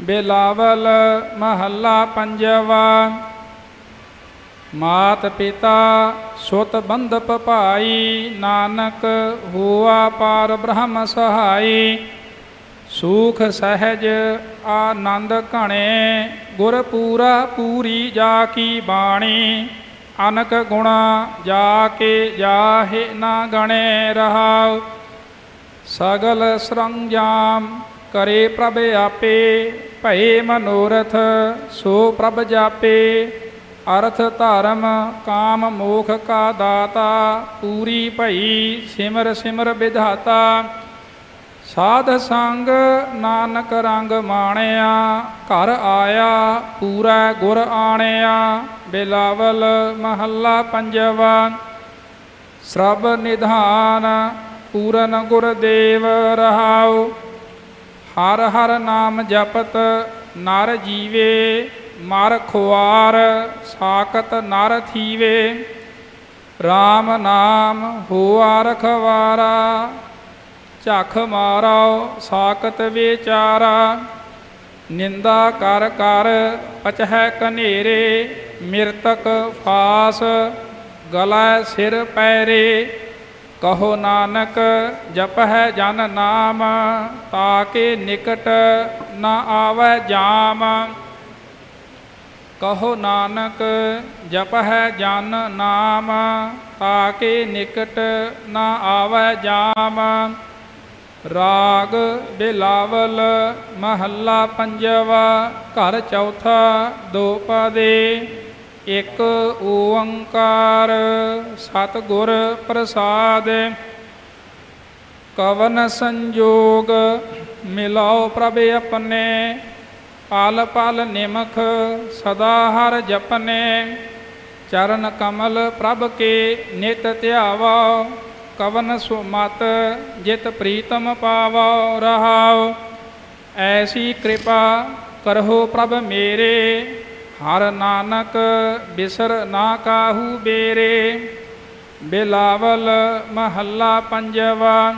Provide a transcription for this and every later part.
ਬਿਲਾਵਲ ਮਹੱਲਾ ਪੰਜਵਾ। ਮਾਤ ਪਿਤਾ ਸੁਤ ਬੰਧਪ ਭਾਈ, ਨਾਨਕ ਹੋਆ ਪਾਰ ਬ੍ਰਹਮ ਸਹਾਈ। ਸੂਖ ਸਹਿਜ ਆਨੰਦ ਘਣੇ, ਗੁਰ ਪੂਰਾ ਪੂਰੀ ਜਾ ਕੀ ਬਾਣੀ। ਅਨਕ ਗੁਣਾ ਜਾ ਕੇ ਜਾਹੇ ਨਾ ਗਣੇ ਰਹਾਉ। ਸਗਲ ਸਰੰਜਾਮ ਕਰੇ ਪ੍ਰਭ ਆਪੇ, ਭਏ ਮਨੋਰਥ, ਸੋ ਪ੍ਰਭ ਜਾਪੇ। ਅਰਥ ਧਰਮ, ਕਾਮ ਮੋਖ ਕਾ ਦਾਤਾ, ਪੂਰੀ ਭਈ ਸਿਮਰ ਸਿਮਰ ਵਿਧਾਤਾ। ਸਾਧ ਸੰਗ ਨਾਨਕ ਰੰਗ ਮਾਣਿਆ, ਘਰ ਆਇਆ, ਪੂਰਾ ਗੁਰ ਆਣਿਆ। ਬਿਲਾਵਲ ਮਹੱਲਾ ਪੰਜਵਾ, ਸਰਬ ਨਿਧਾਨ, ਪੂਰਨ ਗੁਰਦੇਵ ਰਹਾਉ। ਹਰ ਹਰ ਨਾਮ ਜਪਤ ਨਰ ਜੀਵੇ, ਮਰ ਖੁਆਰ ਸਾਕਤ ਨਰ ਥੀਵੇ। RAM ਨਾਮ ਹੋਆ ਰਖਵਾਰਾ, ਝਖ ਮਾਰਾਓ ਸਾਕਤ ਵਿਚਾਰਾ। ਨਿੰਦਾ ਕਰ ਕਰ ਪਚਹਿ ਕਨੇਰੇ, ਮਿਰਤਕ ਫਾਸ ਗਲਾ ਸਿਰ ਪੈਰੇ। ਕਹੋ ਨਾਨਕ, ਜਪਹਿ ਜਨ ਨਾਮ, ਤਾਕੇ ਨਿਕਟ ਨਾ ਆਵੈ ਜਾਮ। ਕਹੋ ਨਾਨਕ, ਜਪਹਿ ਜਨ ਨਾਮ, ਤਾਕੇ ਨਿਕਟ ਨ ਆਵੈ ਜਾਮ। ਰਾਗ ਬਿਲਾਵਲ, ਮਹੱਲਾ ਪੰਜਵਾ, ਘਰ ਚੌਥਾ, ਦੋ ਪਦੇ। ਇੱਕ ਓੰਕਾਰ ਸਤਿਗੁਰ ਪ੍ਰਸਾਦ, ਕਵਨ ਸੰਜੋਗ ਮਿਲਾਓ ਪ੍ਰਭ ਆਪਣੇ, ਪਲ ਪਲ ਨਿਮਖ ਸਦਾ ਹਰ ਜਪਨੇ, ਚਰਨ ਕਮਲ ਪ੍ਰਭ ਕੇ ਨਿਤ ਧਿਆਵਾ ਕਵਨ ਸੁਮਤ ਜਿਤ ਪ੍ਰੀਤਮ ਪਾਵੋ ਰਹਾਉ ਐਸੀ ਕਿਰਪਾ ਕਰਹੋ ਪ੍ਰਭ ਮੇਰੇ ਹਰ ਨਾਨਕ ਬਿਸਰ ਨਾ ਕਾਹੂ ਬੇਰੇ, ਬਿਲਾਵਲ ਮਹੱਲਾ ਪੰਜਵਾ,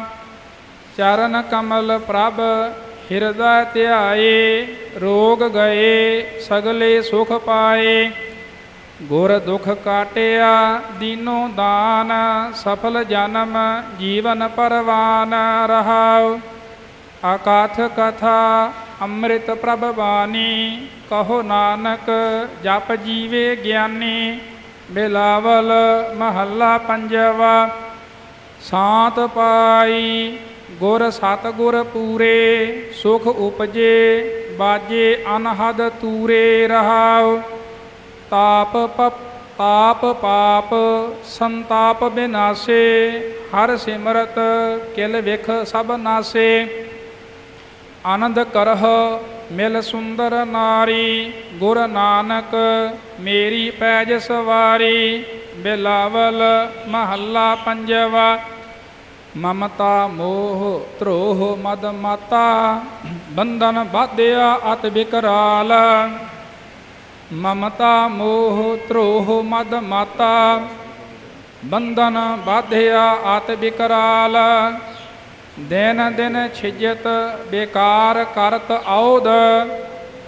ਚਰਨ ਕਮਲ ਪ੍ਰਭ ਹਿਰਦਾ ਧਿਆਏ, ਰੋਗ ਗਏ ਸਗਲੇ ਸੁਖ ਪਾਏ। ਗੁਰ ਦੁਖ ਕਾਟਿਆ ਦੀਨੋ ਦਾਨ, ਸਫਲ ਜਨਮ ਜੀਵਨ ਪਰਵਾਨ ਰਹਾਉ। ਆਕਾਥ ਕਥਾ ਅੰਮ੍ਰਿਤ ਪ੍ਰਭ ਬਾਣੀ, ਕਹੋ ਨਾਨਕ ਜਪ ਜੀਵੇ ਗਿਆਨੀ, ਬਿਲਾਵਲ ਮਹੱਲਾ ਪੰਜਵਾ, ਸਾਤ ਪਾਈ ਗੁਰ ਸਤਗੁਰ ਪੂਰੇ, ਸੁਖ ਉਪਜੇ ਬਾਜੇ ਅਨਹਦ ਤੂਰੇ ਰਹਾਉ। ਤਾਪ ਪਪ ਤਾਪ ਪਾਪ, ਸੰਤਾਪ ਬਿਨਾਸੇ, ਹਰ ਸਿਮਰਤ ਕਿਲ ਵਿਖ ਸਭ ਨਾਸੇ। ਆਨੰਦ ਕਰਹ ਮਿਲ ਸੁੰਦਰ ਨਾਰੀ, ਗੁਰ ਨਾਨਕ ਮੇਰੀ ਪੈਜ ਸਵਾਰੀ, ਬਿਲਾਵਲ ਮਹੱਲਾ ਪੰਜਵਾ। ਮਮਤਾ ਮੋਹ ਧਰੋਹ ਮਦ ਮਾਤਾ, ਬੰਧਨ ਬਾਧਿਆ ਅਤ ਵਿਕਰਾਲ। ਮਮਤਾ ਮੋਹ ਧਰੋਹ ਮਦ ਮਾਤਾ, ਬੰਧਨ ਬਾਧਿਆ ਅਤ ਵਿਕਰਾਲ। ਦਿਨ ਦਿਨ ਛਿਜਤ ਬੇਕਾਰ ਕਰਤ ਔਦ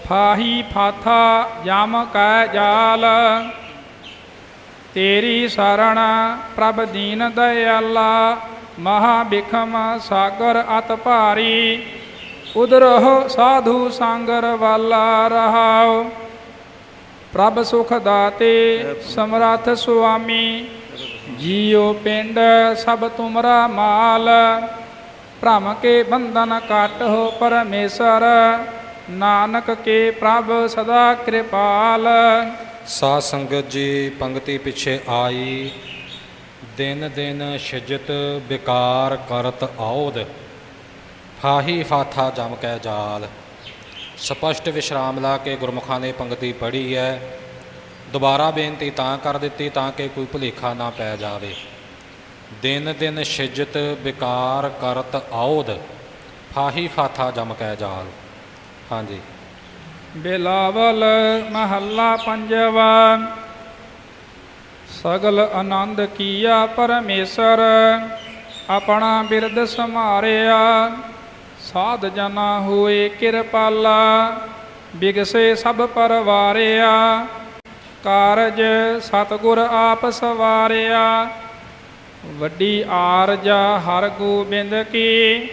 ਫਾਹੀ ਫਾਥਾ ਜਮ ਕੈ ਜਾਲ। ਤੇਰੀ ਸਰਣ ਪ੍ਰਭ ਦੀਨ ਦਇਆਲਾ ਮਹਾ ਬਿਖਮ ਸਾਗਰ ਅਤ ਭਾਰੀ। ਉਦਰਹੁ ਸਾਧੂ ਸੰਗਰ ਵਾਲਾ ਰਹਾਉ। ਪ੍ਰਭ ਸੁਖ ਦਾਤੇ ਸਮਰੱਥ ਸੁਆਮੀ, ਜੀਉ ਪਿੰਡ ਸਭ ਤੁਮਰਾ ਮਾਲ। ਭ੍ਰਮ ਕੇ ਬੰਧਨ ਕਾਟੋ ਪਰਮੇਸ਼ਰ। ਨਾਨਕ ਕੇ ਪ੍ਰਭ ਸਦਾ ਕਿਰਪਾਲ। ਸਾਧ ਸੰਗਤ ਜੀ, ਪੰਗਤੀ ਪਿੱਛੇ ਆਈ। ਦਿਨ ਦਿਨ ਛਿਜਤ ਵਿਕਾਰ ਕਰਤ ਆਉਦ। ਫਾਹੀ ਫਾਥਾ ਜਮ ਕੈ ਜਾਲ। ਸਪਸ਼ਟ ਵਿਸ਼ਰਾਮ ਲਾ ਕੇ ਗੁਰਮੁਖਾਂ ਨੇ ਪੰਗਤੀ ਪੜ੍ਹੀ ਹੈ ਦੁਬਾਰਾ ਬੇਨਤੀ ਤਾਂ ਕਰ ਦਿੱਤੀ ਤਾਂ ਕਿ ਕੋਈ ਭੁਲੇਖਾ ਨਾ ਪੈ ਜਾਵੇ। ਦਿਨ ਦਿਨ ਛਿਜਤ ਵਿਕਾਰ ਕਰਤ ਆਉਦ, ਫਾਹੀ ਫਾਥਾ ਜਮ ਕੈ ਜਾਲ। ਹਾਂਜੀ। ਬਿਲਾਵਲ ਮਹੱਲਾ ਪੰਜਵਾ, ਸਗਲ ਆਨੰਦ ਕੀਆ ਪਰਮੇਸ਼ਰ, ਆਪਣਾ ਬਿਰਦ ਸਮਾਰਿਆ ਸਾਧ ਜਨਾ ਹੋਏ ਕਿਰਪਾਲਾ, ਬਿਗਸੇ ਸਭ ਪਰਵਾਰਿਆ, ਕਾਰਜ ਸਤਗੁਰ ਆਪ ਸਵਾਰਿਆ ਵੱਡੀ ਆਰਜਾ ਹਰ ਗੋਬਿੰਦ ਕੀ।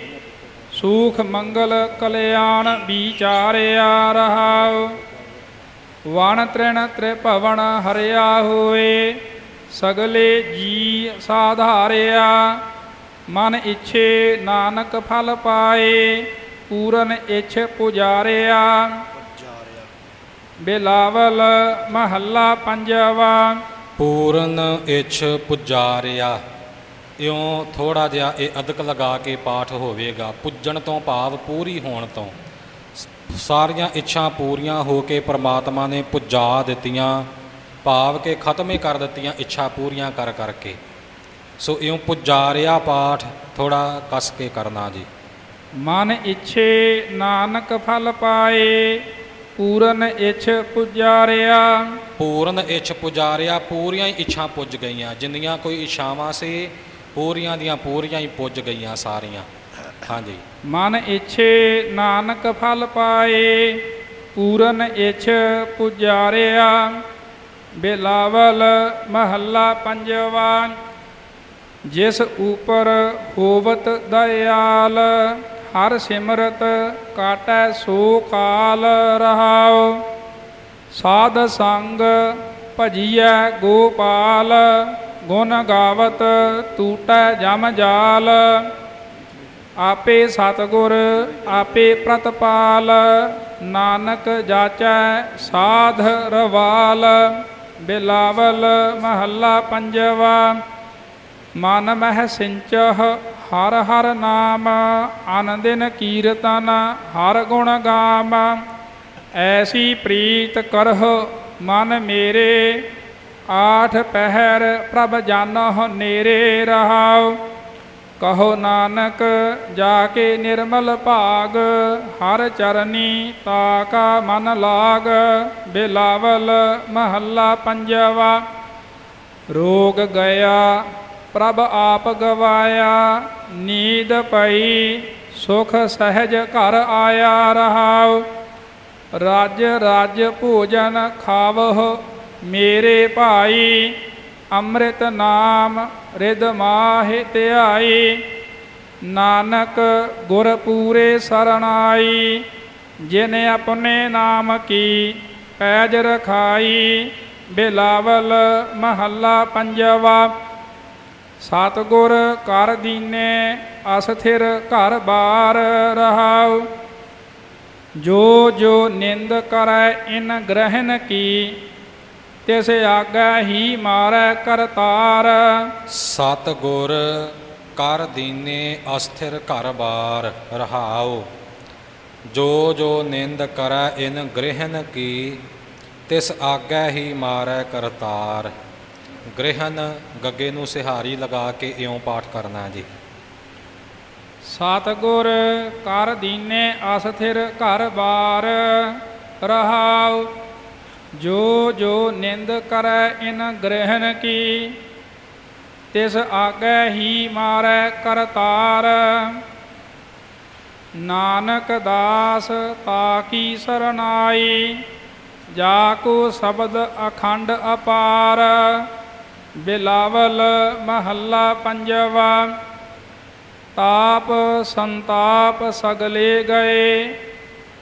ਸੂਖ ਮੰਗਲ ਕਲਿਆਣ ਵਿਚਾਰਿਆ ਰਹਾਉ ਵਣ ਤ੍ਰਿਣ ਤ੍ਰਿਭਵਨ ਹਰਿਆ ਹੋਏ। ਸਗਲੇ ਜੀ ਸਾਧਾਰਿਆ। ਮਨ ਇੱਛੇ ਨਾਨਕ ਫਲ ਪਾਏ। ਪੂਰਨ ਇੱਛ ਪੁਜਾਰਿਆ। ਬਿਲਾਵਲ ਮਹੱਲਾ ਪੰਜਵਾ। ਪੂਰਨ ਇਛ ਪੁਜਾਰਿਆ। ਇਉਂ ਥੋੜਾ ਜਿਹਾ ਇਹ ਅਦਕ ਲਗਾ ਕੇ ਪਾਠ ਹੋਵੇਗਾ। ਪੁੱਜਣ ਤੋਂ ਭਾਵ ਪੂਰੀ ਹੋਣ ਤੋਂ। ਸਾਰੀਆਂ ਇੱਛਾ ਪੂਰੀਆਂ ਹੋ ਕੇ ਪ੍ਰਮਾਤਮਾ ਨੇ ਪੁਜਾ ਦਿੱਤੀਆਂ। ਭਾਵ ਕੇ ਖਤਮ ਹੀ ਕਰ ਦਿੱਤੀਆਂ ਇੱਛਾ ਪੂਰੀਆਂ ਕਰ ਕਰਕੇ। ਸੋ ਇਉਂ ਪੁਜਾਰਿਆ ਪਾਠ ਥੋੜਾ ਕਸ ਕੇ ਕਰਨਾ ਜੀ। ਮਨ ਇੱਛੇ ਨਾਨਕ ਫਲ ਪਾਏ ਪੂਰਨ ਇੱਛ ਪੁਜਾਰਿਆ ਪੂਰਨ ਇੱਛ ਪੁਜਾਰਿਆ ਪੂਰੀਆਂ ਹੀ ਇੱਛਾ ਪੁੱਜ ਗਈਆਂ। ਜਿੰਨੀਆਂ ਕੋਈ ਇੱਛਾਵਾਂ ਸੀ ਪੂਰੀਆਂ ਦੀਆਂ ਪੂਰੀਆਂ ਹੀ ਪੁੱਜ ਗਈਆਂ ਸਾਰੀਆਂ। ਹਾਂਜੀ। ਮਨ ਇੱਛੇ ਨਾਨਕ ਫਲ ਪਾਏ, ਪੂਰਨ ਇੱਛ ਪੁਜਾਰਿਆ। ਬਿਲਾਵਲ ਮਹੱਲਾ ਪੰਜਵਾ, ਜਿਸ ਉਪਰ ਹੋਵਤ ਦਇਆਲ, ਹਰ ਸਿਮਰਤ ਕਾਟੈ ਸੋ ਕਾਲ ਰਹਾਉ। ਸਾਧ ਸੰਗ ਭਜੀਐ ਗੋਪਾਲ ਗੁਣ ਗਾਵਤ ਟੂਟੈ ਜਮ ਜਾਲ, ਆਪੇ ਸਤਗੁਰ ਆਪੇ ਪ੍ਰਤਪਾਲ, ਨਾਨਕ ਜਾਚੈ ਸਾਧ ਰਵਾਲ, ਬਿਲਾਵਲ ਮਹੱਲਾ ਪੰਜਵਾ, ਮਨ ਮਹਿ ਸਿੰਚਹ ਹਰ ਹਰ ਨਾਮ ਅਨੰਦਿਨ ਕੀਰਤਨ ਹਰ ਗੁਣ ਗਾਮ, ਐਸੀ ਪ੍ਰੀਤ ਕਰਹ ਮਨ ਮੇਰੇ ਆਠ ਪਹਿਰ ਪ੍ਰਭ ਜਾਨਹੁ ਨੇਰੇ ਰਹਾਉ। ਕਹੋ ਨਾਨਕ, ਜਾ ਕੇ ਨਿਰਮਲ ਭਾਗ, ਹਰ ਚਰਨੀ ਤਾ ਕਾ ਮਨ ਲਾਗ, ਬਿਲਾਵਲ ਮਹੱਲਾ ਪੰਜਵਾ। ਰੋਗ ਗਿਆ, ਪ੍ਰਭ ਆਪ ਗਵਾਇਆ, ਨੀਂਦ ਪਈ, ਸੁਖ ਸਹਿਜ ਘਰ ਆਇਆ ਰਹਾਉ। ਰਾਜ ਰਾਜ ਭੋਜਨ ਖਾਵਹੁ ਮੇਰੇ ਭਾਈ ਅੰਮ੍ਰਿਤ ਨਾਮ ਰਿਦ ਮਾਹਿ ਧਿਆਈ। ਨਾਨਕ ਗੁਰ ਪੂਰੇ ਸਰਣਾਈ। ਜਿਨ ਆਪਣੇ ਨਾਮ ਕੀ ਪੈਜ ਰਖਾਈ। ਬਿਲਾਵਲ ਮਹੱਲਾ ਪੰਜਵਾ। ਸਤਗੁਰ ਕਰ ਦੀਨੇ ਅਸਥਿਰ ਘਰ ਬਾਰ ਰਹਾਉ। ਜੋ ਜੋ ਨਿੰਦ ਕਰੈ ਇਨ ਗ੍ਰਹਿਨ ਕੀ ਤਿਸ ਆਗਾ ਹੀ ਮਾਰੈ ਕਰਤਾਰ। ਸਤ ਗੁਰ ਕਰ ਦੀਨੇ ਅਸਥਿਰ ਘਰ ਬਾਰ ਰਹਾਉ। ਜੋ ਜੋ ਨਿੰਦ ਕਰੈ ਇਨ ਗ੍ਰਹਿਨ ਕੀ ਤਿਸ ਆਗੈ ਹੀ ਮਾਰੈ ਕਰਤਾਰ। ਗ੍ਰਹਿਨ ਗੱਗੇ ਨੂੰ ਸਿਹਾਰੀ ਲਗਾ ਕੇ ਇਉਂ ਪਾਠ ਕਰਨਾ ਜੀ। ਸਤਗੁਰ ਕਰ ਦੀਨੇ ਅਸਥਿਰ ਘਰ ਬਾਰ ਰਹਾਉ। ਜੋ ਜੋ ਨਿੰਦ ਕਰੈ ਇਨ ਗ੍ਰਹਿਨ ਕੀ, ਤਿਸ ਆਗੈ ਹੀ ਮਾਰੈ ਕਰਤਾਰ ਨਾਨਕ ਦਾਸ ਤਾਕੀ ਸਰਨਾਈ ਜਾ ਕੋ ਸ਼ਬਦ ਅਖੰਡ ਅਪਾਰ। ਬਿਲਾਵਲ ਮਹੱਲਾ ਪੰਜਵਾ, ਤਾਪ ਸੰਤਾਪ ਸਗਲੇ ਗਏ,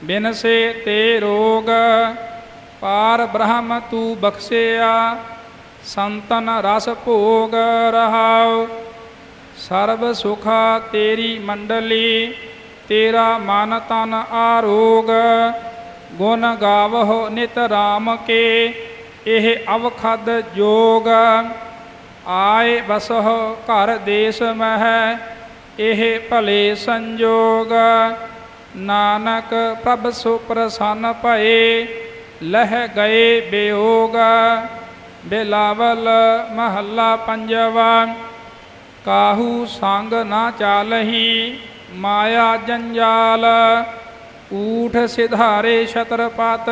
ਬਿਨਸੇ ਤੇ ਰੋਗ ਪਾਰ ਬ੍ਰਹਮ ਤੂ ਬਖਸ਼ਿਆ, ਸੰਤਨ ਰਸ ਭੋਗ ਰਹਾਉ। ਸਰਬ ਸੁਖਾ ਤੇਰੀ ਮੰਡਲੀ, ਤੇਰਾ ਮਨ ਤਨ ਆਰੋਗ। ਗੁਣ ਗਾਵਹੁ ਨਿਤ ਰਾਮ ਕੇ, ਇਹ ਅਵਖਦ ਜੋਗ। ਆਏ ਬਸਹੁ ਘਰ ਦੇਸ ਮਹਿ, ਇਹ ਭਲੇ ਸੰਜੋਗ। ਨਾਨਕ ਪ੍ਰਭ ਸੁਪ੍ਰਸੰਨ ਭਏ ਲਹਿ ਗਏ ਬਿਯੋਗ ਬਿਲਾਵਲ ਮਹੱਲਾ ਪੰਜਵਾ, ਕਾਹੂ ਸੰਗ ਨਾ ਚਾਲਹੀ ਮਾਇਆ ਜੰਜਾਲ, ਊਠ ਸਿਧਾਰੇ ਛਤਰਪਤ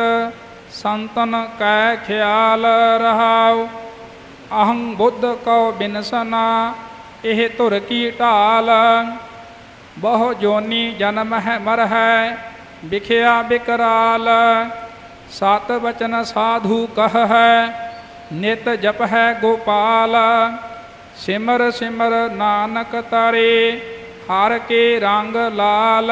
ਸੰਤਨ ਕੈ ਖਿਆਲ ਰਹਾਉ। ਅਹੰ ਬੁੱਧ ਕਉ ਬਿਨਸਨਾ, ਇਹ ਧੁਰ ਕੀ ਢਾਲ। ਬਹੁ ਜੋਨੀ ਜਨਮ ਹੈ ਮਰ ਹੈ ਵਿਖਿਆ ਬਿਕਰਾਲ। ਸਤ ਬਚਨ ਸਾਧੂ ਕਹ ਹੈ ਨਿਤ ਜਪ ਹੈ ਗੋਪਾਲ। ਸਿਮਰ ਸਿਮਰ ਨਾਨਕ ਤਾਰੇ, ਹਰ ਕੇ ਰੰਗ ਲਾਲ।